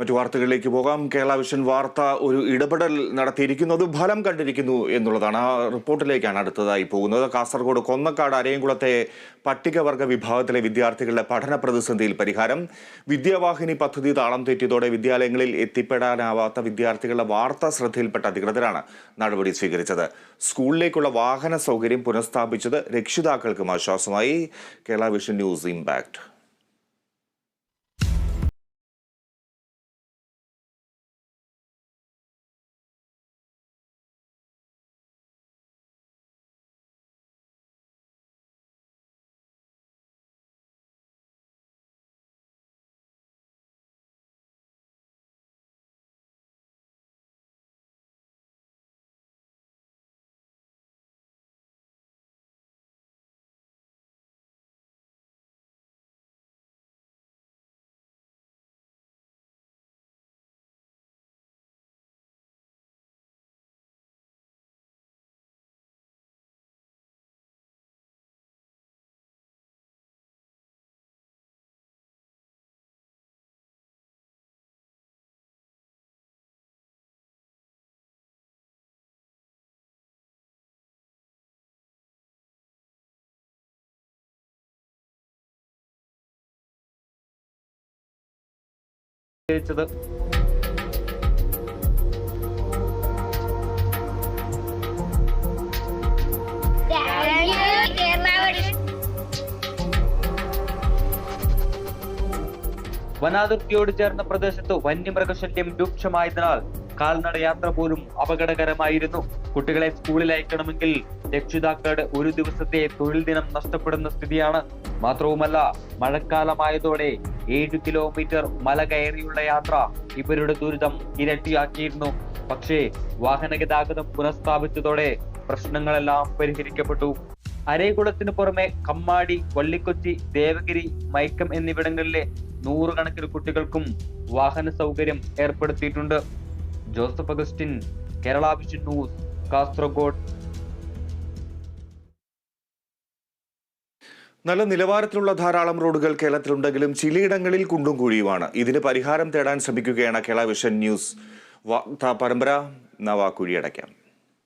മറ്റു വാർത്തകളിലേക്ക് പോകാം. കേരള വിഷൻ വാർത്ത ഒരു ഇടപെടൽ നടത്തിയിരിക്കുന്നത് ഫലം കണ്ടിരിക്കുന്നു എന്നുള്ളതാണ്. ആ റിപ്പോർട്ടിലേക്കാണ് അടുത്തതായി പോകുന്നത്. കാസർഗോഡ് കൊന്നക്കാട് അരയംകുളത്തെ പട്ടികവർഗ വിഭാഗത്തിലെ വിദ്യാർത്ഥികളുടെ പഠന പ്രതിസന്ധിയിൽ പരിഹാരം. വിദ്യാവാഹിനി പദ്ധതി താളം തെറ്റിയതോടെ വിദ്യാലയങ്ങളിൽ എത്തിപ്പെടാനാവാത്ത വിദ്യാർത്ഥികളുടെ വാർത്ത ശ്രദ്ധയിൽപ്പെട്ട അധികൃതരാണ് നടപടി സ്വീകരിച്ചത്. സ്കൂളിലേക്കുള്ള വാഹന സൗകര്യം പുനഃസ്ഥാപിച്ചത് രക്ഷിതാക്കൾക്കും ആശ്വാസമായി. Kerala Vision News impact. സ്വീകരിച്ചത് വനാതിർത്തിയോട് ചേർന്ന പ്രദേശത്ത് വന്യമൃഗശല്യം രൂക്ഷമായതിനാൽ കാൽനട യാത്ര പോലും അപകടകരമായിരുന്നു. കുട്ടികളെ സ്കൂളിൽ അയക്കണമെങ്കിൽ രക്ഷിതാക്കളുടെ ഒരു ദിവസത്തെ തൊഴിൽ ദിനം നഷ്ടപ്പെടുന്ന സ്ഥിതിയാണ്. മാത്രവുമല്ല മഴക്കാലമായതോടെ ഏഴു കിലോമീറ്റർ മല കയറിയുള്ള യാത്ര ഇവരുടെ ദുരിതം ഇരട്ടിയാക്കിയിരുന്നു. പക്ഷേ വാഹന ഗതാഗതം പുനഃസ്ഥാപിച്ചതോടെ പ്രശ്നങ്ങളെല്ലാം പരിഹരിക്കപ്പെട്ടു. അരേകുളത്തിന് പുറമെ കമ്മാടി വള്ളിക്കൊച്ചി ദേവഗിരി മൈക്കം എന്നിവിടങ്ങളിലെ നൂറുകണക്കിന് കുട്ടികൾക്കും വാഹന സൗകര്യം ഏർപ്പെടുത്തിയിട്ടുണ്ട്. Joseph Augustine Kerala Vision News Kasaragod. നല്ല നിലവാരത്തിലുള്ള ധാരാളം റോഡുകൾ കേരളത്തിലുണ്ടെങ്കിലും ചിലയിടങ്ങളിൽ കുണ്ടും കുഴിയുമാണ്. ഇതിന് പരിഹാരം തേടാൻ ശ്രമിക്കുകയാണ് കേരള വിഷൻ ന്യൂസ്. പരമ്പര നവാ കുഴിയടയ്ക്കാം